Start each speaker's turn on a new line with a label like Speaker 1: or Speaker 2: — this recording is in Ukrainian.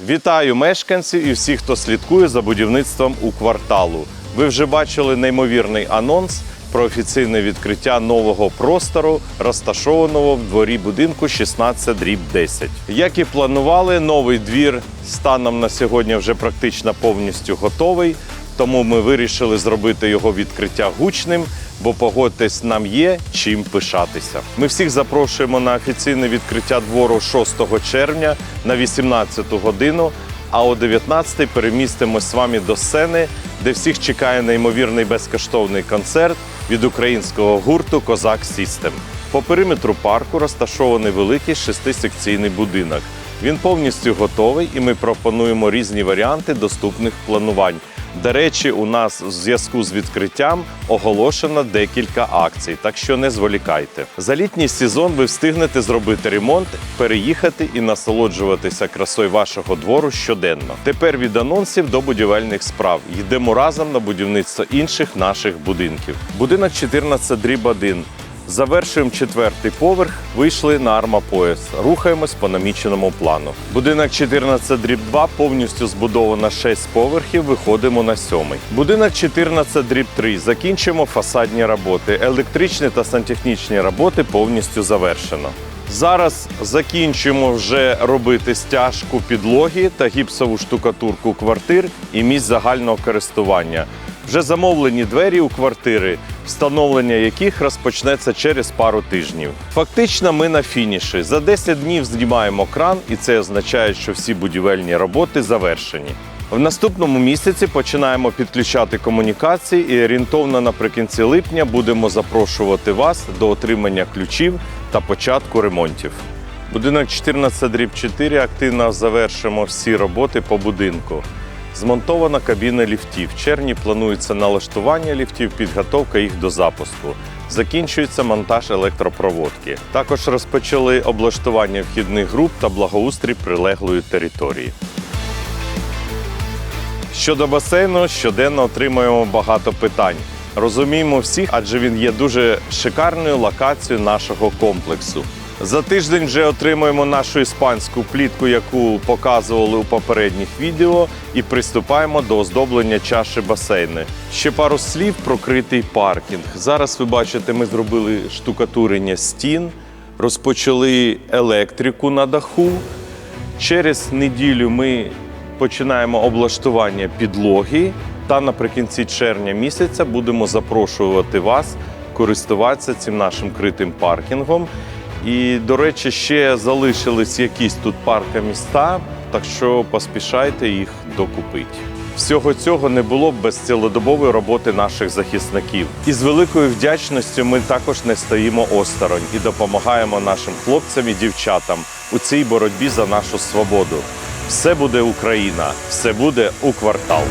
Speaker 1: Вітаю мешканців і всіх, хто слідкує за будівництвом у кварталу. Ви вже бачили неймовірний анонс про офіційне відкриття нового простору, розташованого в дворі будинку 16 дріб 10. Як і планували, новий двір станом на сьогодні вже практично повністю готовий. Тому ми вирішили зробити його відкриття гучним, бо погодьтесь, нам є чим пишатися. Ми всіх запрошуємо на офіційне відкриття двору 6 червня на 18 годину. А о 19 перемістимось з вами до сцени, де всіх чекає неймовірний безкоштовний концерт від українського гурту Козак Сістем. По периметру парку розташований великий шестисекційний будинок. Він повністю готовий, і ми пропонуємо різні варіанти доступних планувань. До речі, у нас в зв'язку з відкриттям оголошено декілька акцій, так що не зволікайте. За літній сезон ви встигнете зробити ремонт, переїхати і насолоджуватися красою вашого двору щоденно. Тепер від анонсів до будівельних справ йдемо разом на будівництво інших наших будинків. Будинок 14 дріб 1. Завершуємо четвертий поверх, вийшли на армапояс. Рухаємось по наміченому плану. Будинок 14 дріб 2 повністю збудовано 6 поверхів. Виходимо на сьомий. Будинок 14 дріб 3. Закінчуємо фасадні роботи. Електричні та сантехнічні роботи повністю завершено. Зараз закінчуємо вже робити стяжку підлоги та гіпсову штукатурку квартир і місць загального користування. Вже замовлені двері у квартири, встановлення яких розпочнеться через пару тижнів. Фактично, ми на фініші. За 10 днів знімаємо кран, і це означає, що всі будівельні роботи завершені. В наступному місяці починаємо підключати комунікації і орієнтовно наприкінці липня будемо запрошувати вас до отримання ключів та початку ремонтів. Будинок 14 дріб 4 активно завершимо всі роботи по будинку. Змонтована кабіна ліфтів. В червні планується налаштування ліфтів, підготовка їх до запуску. Закінчується монтаж електропроводки. Також розпочали облаштування вхідних груп та благоустрій прилеглої території. Щодо басейну, щоденно отримуємо багато питань. Розуміємо всіх, адже він є дуже шикарною локацією нашого комплексу. За тиждень вже отримуємо нашу іспанську плітку, яку показували у попередніх відео, і приступаємо до оздоблення чаші басейну. Ще пару слів про критий паркінг. Зараз ви бачите, ми зробили штукатурення стін, розпочали електрику на даху. Через неділю ми починаємо облаштування підлоги, та наприкінці червня місяця будемо запрошувати вас користуватися цим нашим критим паркінгом. І, до речі, ще залишились якісь тут паркоміста, так що поспішайте їх докупити. Всього цього не було б без цілодобової роботи наших захисників. І з великою вдячністю ми також не стоїмо осторонь і допомагаємо нашим хлопцям і дівчатам у цій боротьбі за нашу свободу. Все буде Україна, все буде у квартал.